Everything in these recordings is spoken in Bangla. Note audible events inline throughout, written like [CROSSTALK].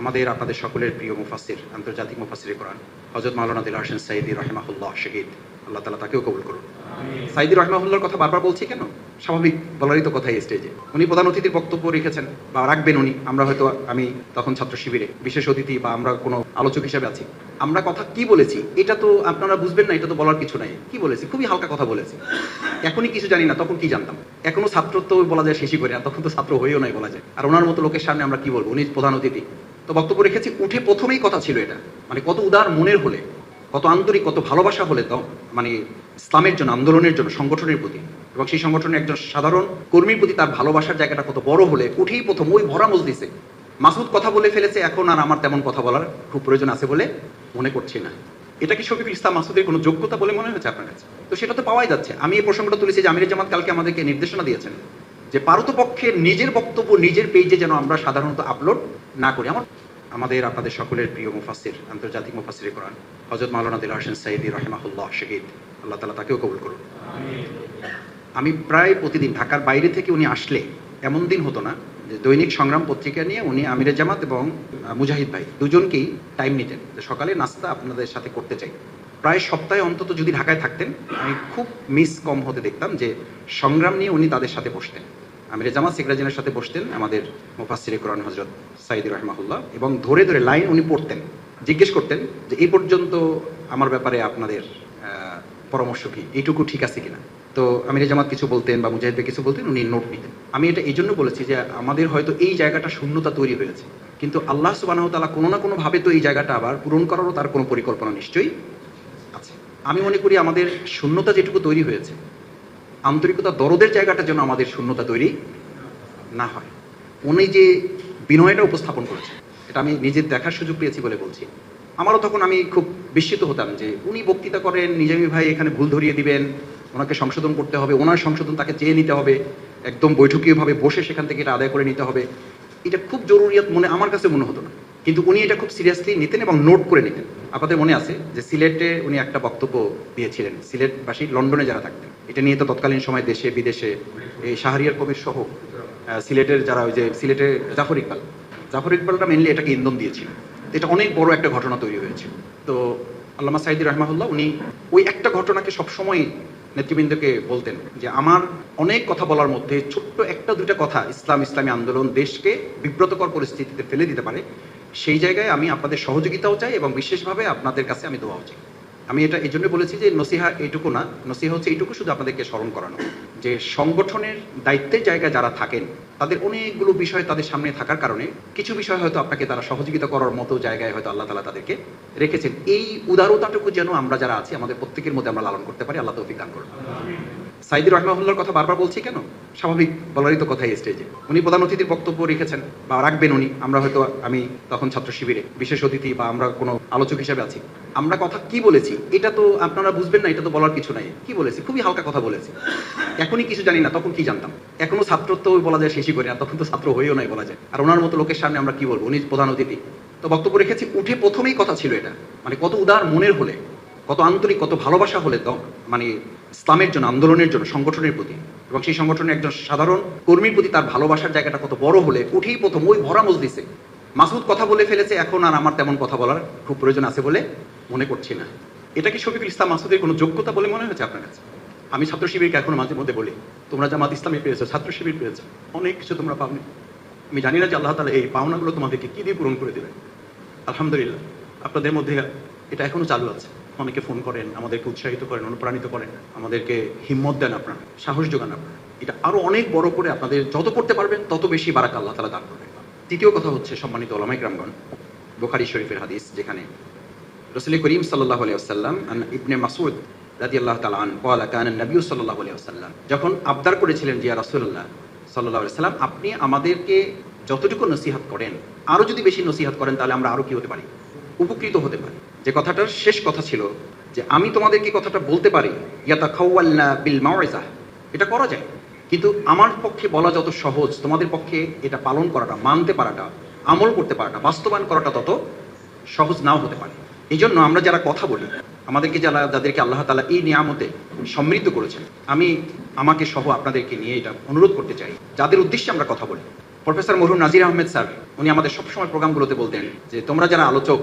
আমাদের আপনাদের সকলের প্রিয় মুফাসির আন্তর্জাতিক মুফাসির কোরআন। হজরত মাওলানা দিল হোসেন সাইদি রহমাহুল্লাহ শহীদ। আল্লাহ তালা তাকেও কবুল করুন। সাইদি রহমাহুল্লার কথা বারবার বলছি কেন? স্বাভাবিক বলারই তো কথাই স্টেজে উনি প্রধান অতিথির বক্তব্য রেখেছেন বা রাখবেন উনি। আমরা হয়তো আমি তখন ছাত্র শিবিরে বিশেষ অতিথি বা আমরা কোনো আলোচক হিসেবে আছি। আমরা কথা কি বলেছি? এটা তো আপনারা বুঝবেন না এটা তো বলার কিছু নাই। কি বলেছি? খুবই হালকা কথা বলেছি। এখনই কিছু জানি না তখন কি জানতাম? এখনও ছাত্র তো বলা যায় শেষই করে আর তখন তো ছাত্র হয়েও নাই বলা যায়। আর ওনার মতো লোকের সামনে আমরা কি বলব? উনি প্রধান অতিথি। তো বক্তব্য রেখেছি, উঠে প্রথমেই কথা ছিল এটা। মানে কত উদার মনের হলে, কত আন্তরিক, কত ভালোবাসা হলে তো মানে ইসলামের জন্য, আন্দোলনের জন্য, সংগঠনের প্রতি। এবং সেই সংগঠনের একজন সাধারণ কর্মীর প্রতি তার ভালোবাসার জায়গাটা কত বড় হলে, উঠেই প্রথম ওই ভরা মজলিসে মাসুদ কথা বলে ফেলেছে, এখন আর আমার তেমন কথা বলার খুব প্রয়োজন আছে বলে মনে করছি না। এটা কি শফিকুল ইসলাম মাসুদের কোনো যোগ্যতা বলে মনে হচ্ছে আপনার কাছে? তো সেটা তো পাওয়াই যাচ্ছে। আমি এই প্রসঙ্গটা তুলেছি যে আমির জামাত কালকে আমাদেরকে নির্দেশনা দিয়েছেন যে, পারতপক্ষে নিজের বক্তব্য নিজের পেজে যেন আমরা সাধারণত আপলোড না করি। আমার আমাদের আপনাদের সকলের প্রিয় মুফাসির আন্তর্জাতিক মুফাসির কোরআন। হজরত মাওলানা দিল হোসেন সাইদি রহমাহুল্লাহ শহীদ। আল্লাহ তালা তাকেও কবুল করুন। আমি প্রায় প্রতিদিন ঢাকার বাইরে থেকে উনি আসলে এমন দিন হতো না যে দৈনিক সংগ্রাম পত্রিকা নিয়ে উনি আমিরের জামাত এবং মুজাহিদ ভাই দুজনকেই টাইম নিতেন। সকালে নাস্তা আপনাদের সাথে করতে চাই। প্রায় সপ্তাহে অন্তত যদি ঢাকায় থাকতেন, আমি খুব মিস কম হতে দেখতাম যে সংগ্রাম নিয়ে উনি তাদের সাথে বসতেন। আমির জামাত সিকরাজিনের সাথে বসতেন আমাদের মুফাসির কোরআন হজরত সাইদি রহমাহুল্লাহ এবং ধরে ধরে লাইন উনি পড়তেন, জিজ্ঞেস করতেন যে এই পর্যন্ত আমার ব্যাপারে আপনাদের পরামর্শ কি? এইটুকু ঠিক আছে কিনা? তো আমির জামাত কিছু বলতেন বা মুজাহিদ ভাই কিছু বলতেন, উনি নোট নিতেন। আমি এটা এই জন্য বলেছি যে আমাদের হয়তো এই জায়গাটা শূন্যতা তৈরি হয়েছে, কিন্তু আল্লাহ সুবাহ তালা কোনো না কোনোভাবে তো এই জায়গাটা আবার পূরণ করারও তার কোনো পরিকল্পনা নিশ্চয়ই আছে। আমি মনে করি আমাদের শূন্যতা যেটুকু তৈরি হয়েছে আন্তরিকতা দরদের জায়গাটা যেন আমাদের শূন্যতা তৈরি না হয়। উনি যে বিনয়টা উপস্থাপন করেছে এটা আমি নিজের দেখার সুযোগ পেয়েছি বলে বলছি। আমারও তখন আমি খুব বিস্মিত হতাম যে উনি বক্তৃতা করেন, নিজামী ভাই এখানে ভুল ধরিয়ে দিবেন, ওনাকে সংশোধন করতে হবে, ওনার সংশোধন তাকে চেয়ে নিতে হবে, একদম বৈঠকীয়ভাবে বসে সেখান থেকে এটা আদায় করে নিতে হবে। এটা খুব জরুরিয়াত মনে আমার কাছে মনে হতো না। কিন্তু উনি এটা খুব সিরিয়াসলি নিতেন এবং নোট করে নিতেন। আপনাদের মনে আছে যে সিলেটে উনি একটা বক্তব্য দিয়েছিলেন। সিলেটবাসী লন্ডনে যারা থাকতেন। এটা নিয়ে তো তৎকালীন সময় দেশে, বিদেশে, এই শাহরিয়ার কবির সহ সিলেটের যারা ওই যে সিলেটের জাফর ইকবাল। জাফর ইকবালটা মেনলি এটাকে ইন্ধন দিয়েছিল। এটা অনেক বড় একটা ঘটনা তৈরি হয়েছে। তো আল্লামা সাইদি রহমাহুল্লাহ উনি ওই একটা ঘটনাকে সবসময় নেতৃবৃন্দকে বলতেন যে, আমার অনেক কথা বলার মধ্যে ছোট্ট একটা দুইটা কথা ইসলাম ইসলামী আন্দোলন দেশকে বিব্রতকর পরিস্থিতিতে ফেলে দিতে পারে। সেই জায়গায় আমি আপনাদের সহযোগিতাও চাই এবং বিশেষভাবে আপনাদের কাছে আমি দোয়াও চাই। আমি এটা এই জন্য বলেছি যে নসিহা এইটুকু না, নসিহা হচ্ছে এইটুকু শুধু আপনাদেরকে স্মরণ করানো। যে সংগঠনের দায়িত্বের জায়গায় যারা থাকেন তাদের অনেকগুলো বিষয় তাদের সামনে থাকার কারণে কিছু বিষয় হয়তো আপনাকে তারা সহযোগিতা করার মতো জায়গায় হয়তো আল্লাহ তালা তাদেরকে রেখেছেন। এই উদারতাটুকু যেন আমরা যারা আছি, আমাদের প্রত্যেকের মধ্যে আমরা লালন করতে পারি, আল্লাহ তৌফিক দান করুন। সাইদি রহমাহুল্লার কথা বারবার বলছি কেন? স্বাভাবিক বলারই তো কথাই স্টেজে উনি প্রধান অতিথির বক্তব্য রেখেছেন, বা রাখবেন উনি। আমরা হয়তো, আমি তখন ছাত্র শিবিরে, বিশেষ অতিথি বা আমরা কোনো আলোচক হিসেবে আছি। আমরা কথা কি বলেছি? এটা তো আপনারা বুঝবেন না, এটা তো বলার কিছু নাই। কি বলেছি? খুবই হালকা কথা বলেছি। এখনই কিছু জানি না, তখন কি জানতাম? এখনও ছাত্র তো বলা যায় শেষই করে, আর তখন তো ছাত্র হয়েও নাই বলা যায়। আর ওনার মতো লোকের সামনে আমরা কি বলব? উনি প্রধান অতিথি। তো বক্তব্য রেখেছি, উঠে প্রথমেই কথা ছিল এটা। মানে কত উদার মনের হলে, কত আন্তরিক, কত ভালোবাসা হলে মানে ইসলামের জন্য, আন্দোলনের জন্য, সংগঠনের প্রতি। এবং সেই সংগঠনের একজন সাধারণ কর্মীর প্রতি তার ভালোবাসার জায়গাটা কত বড় হলে, উঠেই প্রথম ওই ভরা মজলিসে। মাসুদ কথা বলে ফেলেছে, এখন আর আমার তেমন কথা বলার খুব প্রয়োজন আছে বলে মনে করছি না। এটা কি শফিকুল ইসলাম মাসুদের কোনো যোগ্যতা বলে মনে হচ্ছে আপনার কাছে? আমি ছাত্র শিবিরকে এখনও মাঝে মধ্যে বলি, তোমরা জামাত ইসলামী পেয়েছ, ছাত্র শিবির পেয়েছ, অনেক কিছু তোমরা পাওনি। আমি জানি না যে আল্লাহ তালা এই পাওনাগুলো তোমাদেরকে কি দিয়ে পূরণ করে দেবেন। আলহামদুলিল্লাহ, আপনাদের মধ্যে এটা এখনও চালু আছে। অনেকে ফোন করেন, আমাদেরকে উৎসাহিত করেন, অনুপ্রাণিত করেন, আমাদেরকে হিম্মত দেন আপনারা, সাহস যোগান আপনারা। এটা আরও অনেক বড় করে আপনাদের যত করতে পারবেন, তত বেশি বারাক আল্লাহ তালা দান করবেন। তৃতীয় কথা হচ্ছে সম্মানিত ওলামাই গ্রামগণ বোখারি শরীফের হাদিস, যেখানে রসুল করিম সাল্লাহ আলিয়াল্লাম ইবনে মাসুদ রাজি আল্লাহ তালা আন কান নবী সাল্লাহ যখন আবদার করেছিলেন জিয়া রাসুল্লাহ সাল্লাহ সাল্লাম আপনি আমাদেরকে যতটুকু নসিহাত করেন, আরও যদি বেশি নসিহাত করেন, তাহলে আমরা আরও কি হতে পারি? উপকৃত হতে পারি। যে কথাটার শেষ কথা ছিল যে, আমি তোমাদেরকে কথাটা বলতে পারি ইয়াতা খাওয়াল্লা বিল এটা করা যায়। কিন্তু আমার পক্ষে বলা যত সহজ, তোমাদের পক্ষে এটা পালন করাটা, মানতে পারাটা, আমল করতে পারাটা, বাস্তবায়ন করাটা তত সহজ নাও হতে পারে। এই জন্য আমরা যারা কথা বলি আমাদেরকে যারা, যাদেরকে আল্লাহ তালা এই নিয়ামতে সমৃদ্ধ করেছেন, আমি আমাকে সহ আপনাদেরকে নিয়ে এটা অনুরোধ করতে চাই। যাদের উদ্দেশ্যে আমরা কথা বলি, প্রফেসর মরহুম নাজির আহমেদ স্যার, উনি আমাদের সবসময় প্রোগ্রামগুলোতে বলতেন যে, তোমরা যারা আলোচক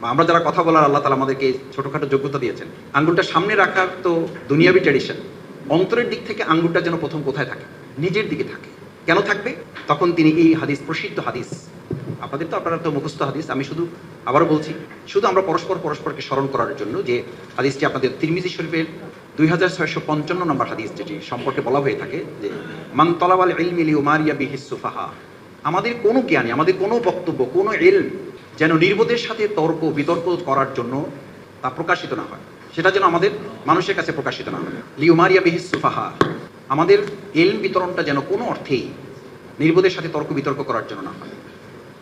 বা আমরা যারা কথা বলার আল্লাহ তালা আমাদেরকে ছোটখাটো যোগ্যতা দিয়েছেন আঙ্গুলটা সামনে রাখার তো দুনিয়াবি ট্র্যাডিশন অন্তরের দিক থেকে আঙ্গুলটা যেন প্রথম কোথায় থাকে? নিজের দিকে থাকে। কেন থাকবে? তখন তিনি এই হাদিস, প্রসিদ্ধ হাদিস আপনাদের তো আপনারা তো মুখস্থ হাদিস, আমি শুধু আবারও বলছি, শুধু আমরা পরস্পর পরস্পরকে স্মরণ করার জন্য যে হাদিসটি আপনাদের তিরমিজি শরীফের দুই হাজার ছয়শো পঞ্চান্ন নম্বর হাদিস যেটি সম্পর্কে বলা হয়ে থাকে যে, মান তলাওয়াল ইলমিলি উমারিয়া বিহিস সুফাহা। আমাদের কোনো জ্ঞানী, আমাদের কোনো বক্তব্য, কোনো এলম যেন নির্বোধের সাথে তর্ক, বিতর্ক করার জন্য তা প্রকাশিত না হয়। সেটা যেন আমাদের মানুষের কাছে প্রকাশিত না হয়। লিউমারিয়া বিহিস সুফাহা। আমাদের এলম বিতরণটা যেন কোনো অর্থেই নির্বোধের সাথে তর্ক, বিতর্ক করার জন্য না হয়।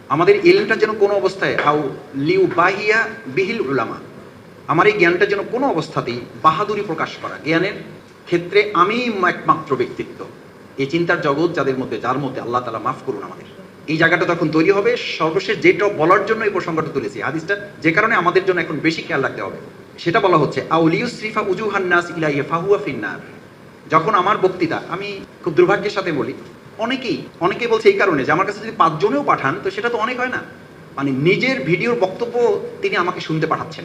আমাদের এলমটা যেন কোনো অবস্থায় আও লিউ বাহিয়া বিহিল উলামা। আমার এই জ্ঞানটা যেন কোনো অবস্থাতেই বাহাদুরি প্রকাশ করা। জ্ঞানের ক্ষেত্রে আমি একমাত্র ব্যক্তিত্ব। এই চিন্তার জগৎ যাদের মধ্যে, যার মধ্যে আল্লাহ তালা মাফ করুন আমাদের। এই জায়গাটা তখন তৈরি হবে। সর্বশেষ যেটা বলার জন্য এই প্রসঙ্গটা তুলেছি। হাদিসটা যে কারণে আমাদের জন্য এখন বেশি খেয়াল রাখতে হবে। সেটা বলা হচ্ছে আউলিউ শ্রীফা উজুহান নাস ইলাইয়া ফাহুয়া ফিন্নার। যখন আমার বক্তৃতা, আমি খুব দুর্ভাগ্যের সাথে বলি অনেকেই অনেকেই বলছে এই কারণে যে আমার কাছে যদি পাঁচজনেও পাঠান, তো সেটা তো অনেক হয় না। মানে নিজের ভিডিওর বক্তব্য তিনি আমাকে শুনতে পাঠাচ্ছেন।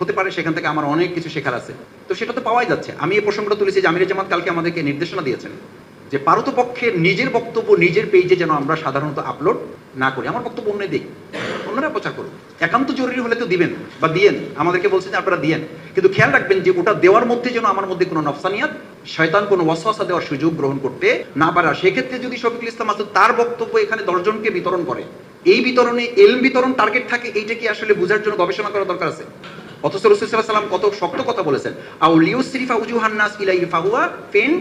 হতে পারে সেখান থেকে আমার অনেক কিছু শেখার আছে। তো সেটা তো পাওয়াই যাচ্ছে। আমি এই প্রসঙ্গটা তুলেছি যে আমির জামাত কালকে আমাদেরকে নির্দেশনা দিয়েছেন যে পারতপক্ষে নিজের বক্তব্য নিজের পেজে যেন আমরা সাধারণত আপলোড না করি। আমার বক্তব্য অন্য দিই অন্যরা প্রচার করুন একান্ত জরুরি হলে তো দিবেন বা দিয়েন। আমাদেরকে বলছেন যে আপনারা দিয়েন। কিন্তু খেয়াল রাখবেন যে ওটা দেওয়ার মধ্যে যেন আমার মধ্যে কোনো নফসানিয়াত শয়তান কোনো ওয়াসওয়াসা দেওয়ার সুযোগ গ্রহণ করতে না পারা। সেক্ষেত্রে যদি শফিকুল ইসলাম আসুদ তার বক্তব্য এখানে দশজনকে বিতরণ করে, এই বিতরণে এলম বিতরণ টার্গেট থাকে, এইটা কি আসলে বোঝার জন্য গবেষণা করা দরকার আছে? অথচ সাল্লাম কত শক্ত কথা বলেছেন আউলিউ শ্রীফা উজুহান নাস ইলাই ফাহুয়া ফেন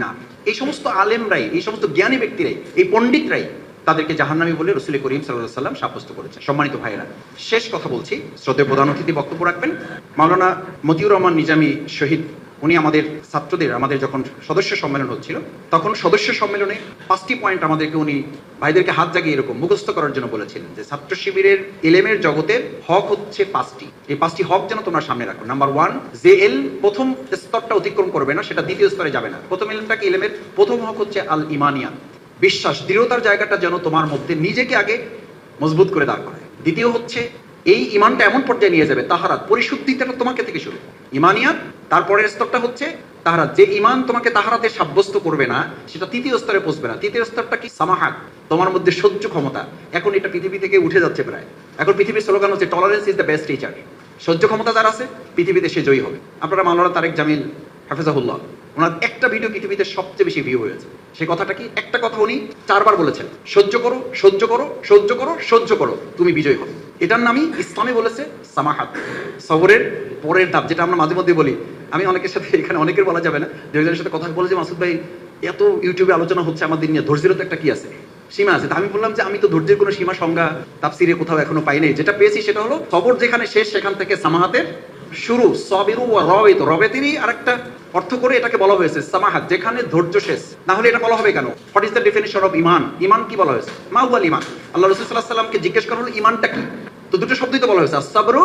না এই সমস্ত আলেমরাই, এই সমস্ত জ্ঞানী ব্যক্তিরাই, এই পণ্ডিতরাই তাদেরকে জাহান্নামী বলে রসুল করিম সাল্লাহ সাল্লাম সাব্যস্ত করেছেন। সম্মানিত ভাইয়েরা, শেষ কথা বলছি। শ্রদ্ধেয় প্রধান অতিথি বক্তব্য রাখবেন। মাওলানা মতিউর রহমান নিজামী শহীদ, উনি আমাদের ছাত্রদের, আমাদের যখন সদস্য সম্মেলন হচ্ছিল, তখন সদস্য সম্মেলনে পাঁচটি পয়েন্ট আমাদেরকে উনি ভাইদেরকে হাত জাগিয়ে এরকম মুখস্থ করার জন্য বলেছিলেন যে, ছাত্র শিবিরের এলেমের জগতের হক হচ্ছে পাঁচটি। এই পাঁচটি হক যেন তোমরা সামনে রাখো। নাম্বার ওয়ান, যে এল প্রথম স্তরটা অতিক্রম করবে না, সেটা দ্বিতীয় স্তরে যাবে না। প্রথম এলমটাকে এলেমের প্রথম হক হচ্ছে আল ইমানিয়া বিশ্বাস, দৃঢ়তার জায়গাটা যেন তোমার মধ্যে নিজেকে আগে মজবুত করে দাঁড় করায়। দ্বিতীয় হচ্ছে, এই ইমানটা এমন পর্যায়ে নিয়ে যাবে, তাহারাত পরিশুদ্ধিটা তোমাকে থেকে শুরু। ইমানিয়াত, তারপরের স্তরটা হচ্ছে তাহারাত। যে ইমান তোমাকে তাহারাতে সাব্যস্ত করবে না, সেটা তৃতীয় স্তরে পৌঁছবে না। তৃতীয় স্তরটা কি? সামাহাক তোমার মধ্যে সহ্য ক্ষমতা। এখন এটা পৃথিবী থেকে উঠে যাচ্ছে প্রায়। এখন পৃথিবীর স্লোগান হচ্ছে tolerance is the best teacher সহ্য ক্ষমতা যার আছে, পৃথিবীতে সে জয়ী হবে। আপনারা মাওলানা তারেক জামিল, হাফেজাহুল্লাহ ওনার একটা ভিডিও পৃথিবীতে সবচেয়ে বেশি ভিউ হয়েছে। সে কথাটা কি? একটা কথা উনি চারবার বলেছেন। সহ্য করো সহ্য করো সহ্য করো সহ্য করো, তুমি বিজয় হবে এটার নামই ইসলামে বলেছে সামাহাত। সবরের পরের ধাপ, যেটা আমরা মাঝে মধ্যে বলি। আমি অনেকের সাথে এখানে অনেকের বলা যাবে না দু একজনের সাথে কথা বলে যে, মাসুদ ভাই, এত ইউটিউবে আলোচনা হচ্ছে আমাদের নিয়ে, ধৈর্যের তো একটা কি আছে? সীমা আছে। তা আমি বললাম যে, আমি তো ধৈর্যের কোনো সীমা সংজ্ঞা তাফসিরে কোথাও এখনও পাই নাই। যেটা পেয়েছি সেটা হলো খবর যেখানে শেষ, সেখান থেকে সামাহাতের শুরু, সবেরু ও রবেত। রবেতেরই আরেকটা অর্থ করে এটাকে বলা হয়েছে, সামাহাত, যেখানে ধৈর্য শেষ। না হলে এটা বলা হবে কেন? What is the definition of ইমান ইমান কি বলা হয়েছে? মা হুয়াল ইমান। আল্লাহ রসুল সাল্লাহ সাল্লামকে জিজ্ঞেস করা হলো ইমানটা কি? তো দুটো শব্দই তো বলা হয়েছে সাবরু,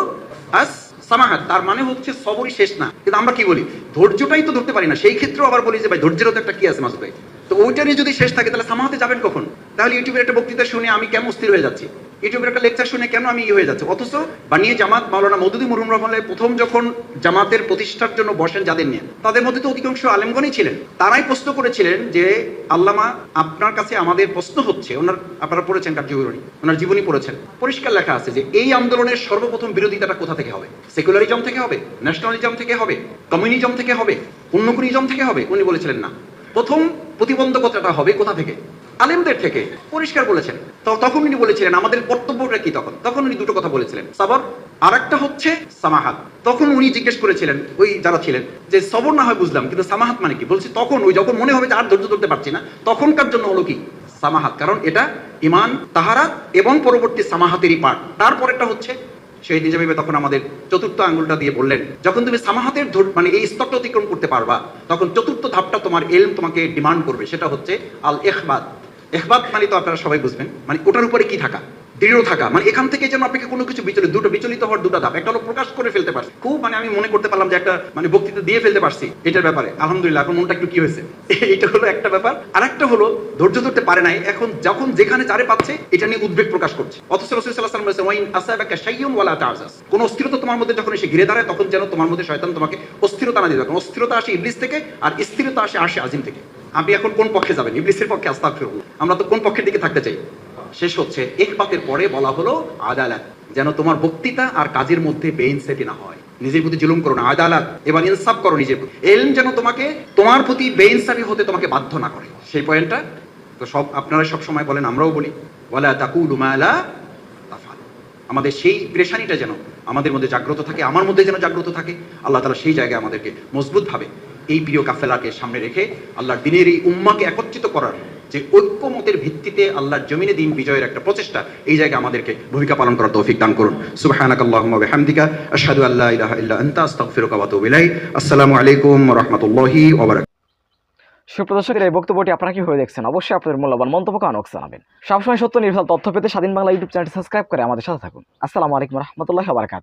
আস সামাহাত। তার মানে হচ্ছে সবরই শেষ না। কিন্তু আমরা কি বলি? ধৈর্যটাই তো ধরতে পারি না। সেই ক্ষেত্রেও আবার বলি যে, ভাই ধৈর্যেরও তো একটা কি আছে মাসুদ? ভাই তো ওইটারই যদি শেষ থাকে, তাহলে সামাহাতে যাবেন কখন? তাহলে ইউটিউবের একটা বক্তৃতা শুনে আমি কেমন স্থির হয়ে যাচ্ছি? ইউটিউবের একটা লেকচার শুনে কেন আমি ইয়ে হয়ে যাচ্ছে? অথচ বানিয়ে জামাত মাওলানা মদুদি মুরুম রহমানের প্রথম যখন জামাতের প্রতিষ্ঠার জন্য বসেন যাদের নিয়ে, তাদের মধ্যে তো অধিকাংশ আলেমগণই ছিলেন। তারাই প্রশ্ন করেছিলেন যে, আল্লামা, আপনার কাছে আমাদের প্রশ্ন হচ্ছে, ওনার, আপনারা পড়েছেন জীবনী ওনার জীবনী পড়েছেন। পরিষ্কার লেখা আছে যে, এই আন্দোলনের সর্বপ্রথম বিরোধিতাটা কোথা থেকে হবে? সেকুলারিজম থেকে হবে? ন্যাশনালিজম থেকে হবে? কমিউনিজম থেকে হবে? অন্য কোনো ইজম থেকে হবে? উনি বলেছিলেন না। প্রথম প্রতিবন্ধকতাটা হবে কোথা থেকে? আলেমদের থেকে পরিষ্কার বলেছেন। তখন উনি বলেছিলেন, আমাদের কর্তব্যটা কি তখন? তখন উনি দুটো কথা বলেছিলেন। সাবর আর একটা হচ্ছে সামাহাত। তখন উনি জিজ্ঞেস করেছিলেন, ওই যারা ছিলেন, যে সবর না হয় বুঝলাম, কিন্তু সামাহাত মানে কি? বলছি, তখন ওই যখন মনে হবে যে আর ধৈর্য ধরতে পারছি না, তখনকার জন্য হলো কি? সামাহাত। কারণ এটা ইমান তাহারাত এবং পরবর্তী সামাহাতেরই পার্ট তারপরেরটা হচ্ছে শহীদ হিসেবে তখন আমাদের চতুর্থ আঙ্গুলটা দিয়ে বললেন, যখন তুমি সামাহাতের মানে এই স্তরটা অতিক্রম করতে পারবা, তখন চতুর্থ ধাপটা তোমার এলম তোমাকে ডিমান্ড করবে, সেটা হচ্ছে আল এখবাদ এখবাদ মানে তো আপনারা সবাই বুঝবেন। মানে ওটার উপরে কি থাকা? দৃঢ় থাকা। মানে এখান থেকে যেন আপনাকে কোনো কিছু বিচলিত দুটো বিচলিত হওয়ার দুটো ধাপ। একটা হলো প্রকাশ করে ফেলতে পারছি। খুব মানে আমি মনে করতে পারলাম যে একটা মানে বক্তৃতা দিয়ে ফেলতে পারছি এটার ব্যাপারে। আলহামদুলিল্লাহ এখন মনটা একটু কি হয়েছে? [LAUGHS] এটা হলো একটা ব্যাপার। আর একটা হলো, ধৈর্য ধরতে পারে নাই। এখন যখন যেখানে যারে পাচ্ছে, এটা নিয়ে উদ্বেগ প্রকাশ করছে। অথচ রসুল সাল্লাহ সাল্লাম বলেছে ওয়াইন আসাবাকা শাইয়ুন ওয়ালা তাজাস কোন অস্থিরতা তোমার মধ্যে যখন এসে ঘিরে দাঁড়ায়, তখন যেন তোমার মধ্যে শয়তান তোমাকে অস্থিরতা না কারণ অস্থিরতা আসে ইবলিস থেকে, আর স্থিরতা আসে আসে আজিম থেকে। আপনি এখন কোন পক্ষে যাবেন? ইবলিসের পক্ষে, আস্তাগফিরুল্লাহ। আমরা তো কোন পক্ষের দিকে থাকতে চাই? শেষ হচ্ছে একপাতের পরে বলা হলো আদালত, যেন তোমার বক্তৃতা আর কাজের মধ্যে বেইনসেটি না হয়। নিজের প্রতি জুলুম করো না, আদালত। এবার ইনসাফ করো নিজের প্রতি। এলম যেন তোমাকে, তোমার প্রতি বেইনসাফি হতে তোমাকে বাধ্য না করে। সেই পয়েন্টটা তো সব, আপনারা সব সময় বলেন, আমরাও বলি। ওয়ালা তাকুলু মা তাফাল আমাদের সেই প্রেশানিটা যেন আমাদের মধ্যে জাগ্রত থাকে, আমার মধ্যে যেন জাগ্রত থাকে, আল্লাহ তালা সেই জায়গায় আমাদেরকে মজবুতভাবে এই প্রিয় কাফেলাকে সামনে রেখে আল্লাহর দিনের এই উম্মাকে একত্রিত করার যে ঐক্যমতের ভিত্তিতে আল্লাহর জমিনে দিন বিজয়ের একটা প্রচেষ্টা, এই জায়গায় আমাদেরকে ভূমিকা পালন করার তৌফিক দান করুন। বিহামদিকা, আশহাদু আল্লা ইলাহা ইল্লা আনতা, আস্তাগফিরুকা ওয়া আতুবু ইলাইক। আসসালামু আলাইকুম ওয়া রাহমাতুল্লাহি ওয়া বারাকাতুহু। সুপ্রদর্শকের এই বক্তব্যটি আপনারা কীভাবে দেখছেন? অবশ্যই আপনাদের মূল্যবান মন্তব্য কানক জানাবেন। সবসময় সত্য নির্ভর তথ্য পেতে স্বাধীন বাংলা ইউটিউব চ্যানেলটি সাবস্ক্রাইব করে আমাদের সাথে থাকুন। আসসালামু আলাইকুম রহমতুল্লাহ বারকাত